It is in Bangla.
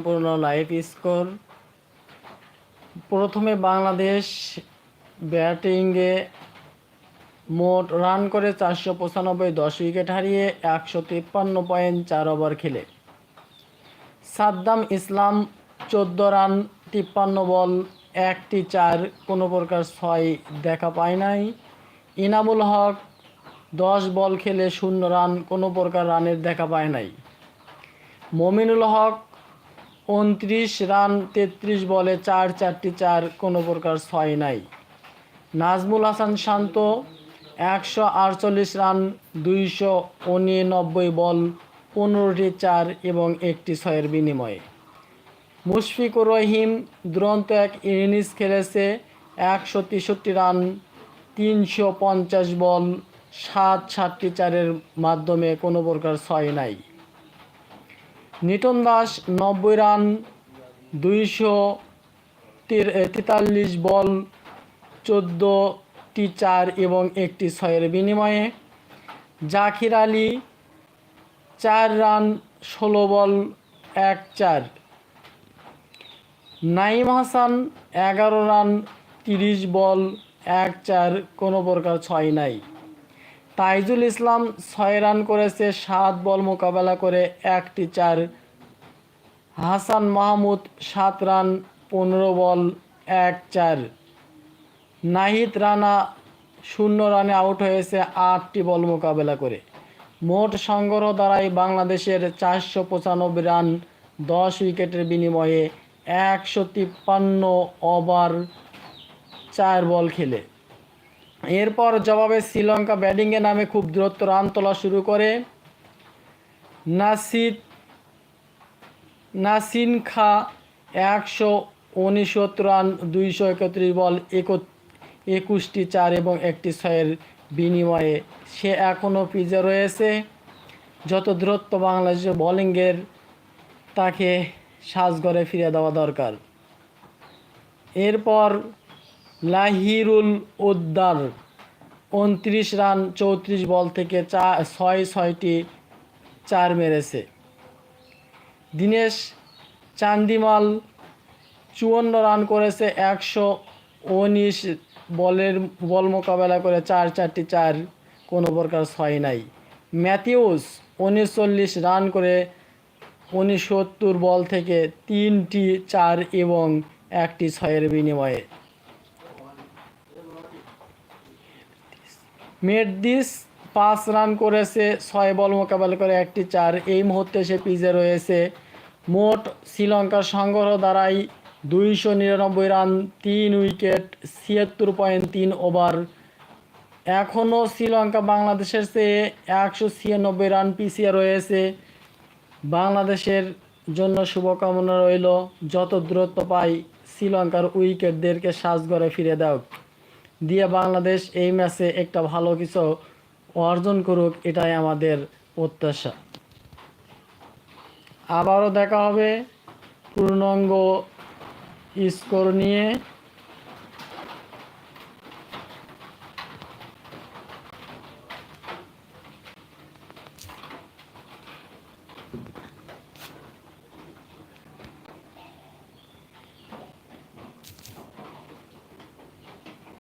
সম্পূর্ণ লাইভ স্কোর প্রথমে বাংলাদেশ ব্যাটিংয়ে মোট রান করে চারশো পঁচানব্বই, দশ উইকেট হারিয়ে একশো তিপ্পান্ন পয়েন্ট চার ওভার খেলে। সাদ্দাম ইসলাম চোদ্দ রান তিপ্পান্ন বল একটি চার, কোনো প্রকার ছয় দেখা পায় নাই। ইনামুল হক দশ বল খেলে শূন্য রান কোনো প্রকার রানের দেখা পায় নাই। মমিনুল হক উনত্রিশ রান তেত্রিশ বলে চার চারটি চার কোনো প্রকার ছয় নাই। নাজমুল হাসান শান্ত একশো আটচল্লিশ রান, দুইশো উননব্বই বল, পনেরোটি চার এবং একটি ছয়ের বিনিময়ে। মুশফিকুর রহিম দুরন্ত এক ইনিংস খেলেছে, একশো তেষট্টি রান, তিনশো পঞ্চাশ বল, সাত সাতটি চারের মাধ্যমে কোনো প্রকার ছয় নাই। নিটন দাস নব্বই রান, দুইশো তেতাল্লিশ বল চোদ্দোটি চার এবং একটি ছয়ের বিনিময়ে। জাকির আলী চার রান, ষোলো বল, এক চার। নাইম হাসান এগারো রান, তিরিশ বল, এক চার। কোনো প্রকার ছয় নাই। তাইজুল ইসলাম ছয় রান করেছে, সাত বল মোকাবেলা করে একটি চার। হাসান মাহমুদ সাত রান, পনেরো বল, এক চার। নাহিদ রানা শূন্য রানে আউট হয়েছে, আটটি বল মোকাবেলা করে। মোট সংগ্রহ দ্বারাই বাংলাদেশের চারশো পঁচানব্বই রান, দশ উইকেটের বিনিময়ে একশো তিপ্পান্ন ওভার চার বল খেলে। এরপর জবাবে শ্রীলঙ্কা ব্যাটিংয়ে নামে খুব দ্রুত রান তোলা শুরু করে। নাসিদ নাসিন খা একশো উনিশত্তর রান, দুইশো একত্রিশ বল একুশটি চার এবং একটি ছয়ের বিনিময়ে সে এখনও পিজে রয়েছে। যত দূরত্ব বাংলাদেশের বোলিংয়ের তাকে সাজগড়ে ফিরে দেওয়া দরকার। এরপর লাহিরুল উদ্দার, উনত্রিশ রান, চৌত্রিশ বল থেকে চা, ছয়, ছয়টি চার মেরেছে। দীনেশ চান্দিমাল চুয়ান্ন রান করেছে, একশো উনিশ বলের বল মোকাবেলা করে চার, চারটি চার, কোনো প্রকার ছয় নাই। ম্যাথিউস উনচল্লিশ রান করে উনসত্তর বল থেকে তিনটি চার এবং একটি ছয়ের বিনিময়ে। মেডদিস পাঁচ রান করেছে, ছয় বল মোকাবেলা করে একটি চার। এই মুহূর্তে সে পিজে রয়েছে। মোট শ্রীলঙ্কার সংগ্রহ দ্বারাই দুইশো নিরানব্বই রান, তিন উইকেট, ছিয়াত্তর পয়েন্ট তিন ওভার। এখনও শ্রীলঙ্কা বাংলাদেশের চেয়ে একশো ছিয়ানব্বই রান পিছিয়ে রয়েছে। বাংলাদেশের জন্য শুভকামনা রইল। যত দূরত্ব পাই শ্রীলঙ্কার উইকেটদেরকে সাজগড়ে ফিরে দাও। দিয়ে বাংলাদেশ এই ম্যাচে একটা ভালো কিছু অর্জন করুক, এটাই আমাদের প্রত্যাশা। আবারও দেখা হবে পূর্ণাঙ্গ স্কোর নিয়ে।